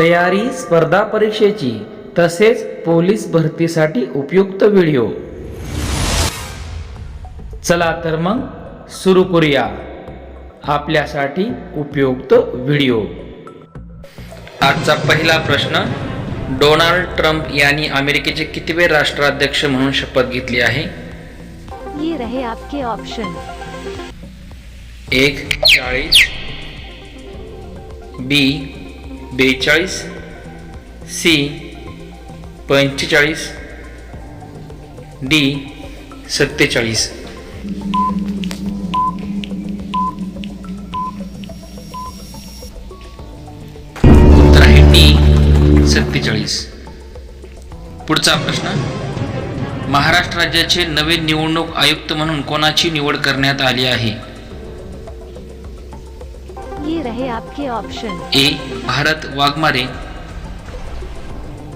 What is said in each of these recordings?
तयारी स्पर्धा परीक्षेची तसेच पोलीस भरतीसाठी उपयुक्त व्हिडिओ. चला तर मग सुरू करूया आपल्यासाठी उपयुक्त व्हिडिओ. आजचा पहिला प्रश्न डोनाल्ड ट्रम्प यांनी अमेरिकेचे कितवे राष्ट्राध्यक्ष म्हणून शपथ घेतली आहे? ये रहे आपके ऑप्शन एक चाळीस. बी बेचाळीस सी पंचेचाळीस डी सत्तेचाळीस उत्तर आहे डी सत्तेचाळीस पुढचा प्रश्न. महाराष्ट्र राज्याचे नवे निवडणूक आयुक्त म्हणून कोणाची निवड करण्यात आली आहे? ये रहे आपके option A Bharat Waghmare.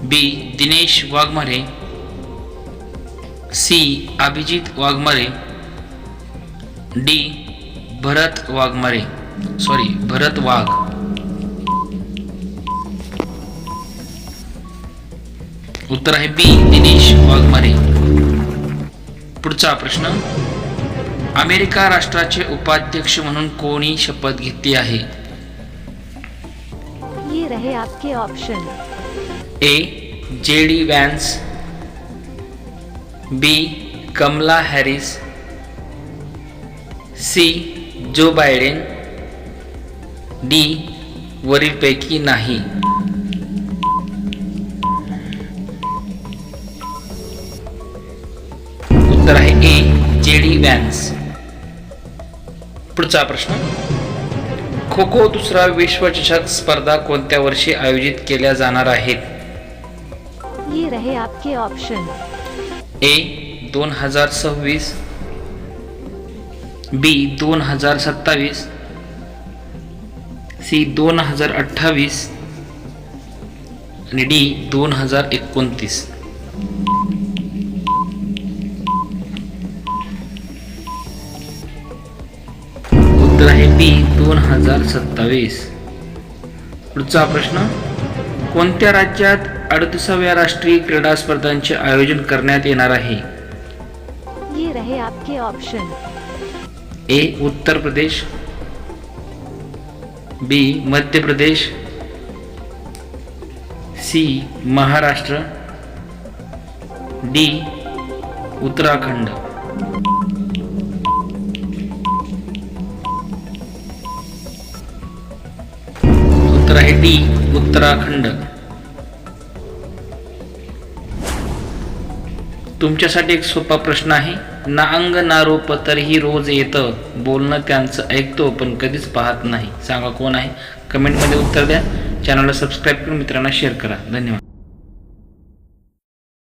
B Dinesh Waghmare. C Abhijit Waghmare. D Bharat Waghmare. Sorry Bharat Wagh. उत्तर आहे बी दिनेश वाघमारे. पुढचा प्रश्न. अमेरिका राष्ट्राचे उपाध्यक्ष म्हणून कोणी शपथ घेतली आहे? ये रहे आपके option A. J D Vance B. Kamala Harris C. Joe Biden D. वरीलपैकी नाही. उत्तर आहे ए. जे डी वॅन्स पुढचा प्रश्न. खो खो दुसरा विश्वचषक स्पर्धा कोणत्या वर्षी आयोजित केल्या जाणार आहेत? ये रहे आपके ऑप्शन ए दोन हजार सव्वीस. बी दोन हजार सत्तावीस. सी दोन हजार अठ्ठावीस. आणि डी दोन हजार एकोणतीस. बी दोन हजार सत्तावीस. पुढचा प्रश्न कोणत्या राज्यात अडतीसाव्या राष्ट्रीय क्रीडा स्पर्धांचे आयोजन करण्यात येणार आहे? ये रहे आपके ऑप्शन ए Uttar Pradesh. B Madhya Pradesh. C Maharashtra. D Uttarakhand. उत्तर डी उत्तराखंड. तुमच्यासाठी एक सोपा प्रश्न आहे. ना अंग ना रूप तरीही रोज येतं. बोलणं त्यांचं ऐकतो पण कधीच पाहत नाही. सांगा कोण आहे? कमेंटमध्ये उत्तर द्या. चॅनलला सबस्क्राईब करून मित्रांना शेअर करा. धन्यवाद.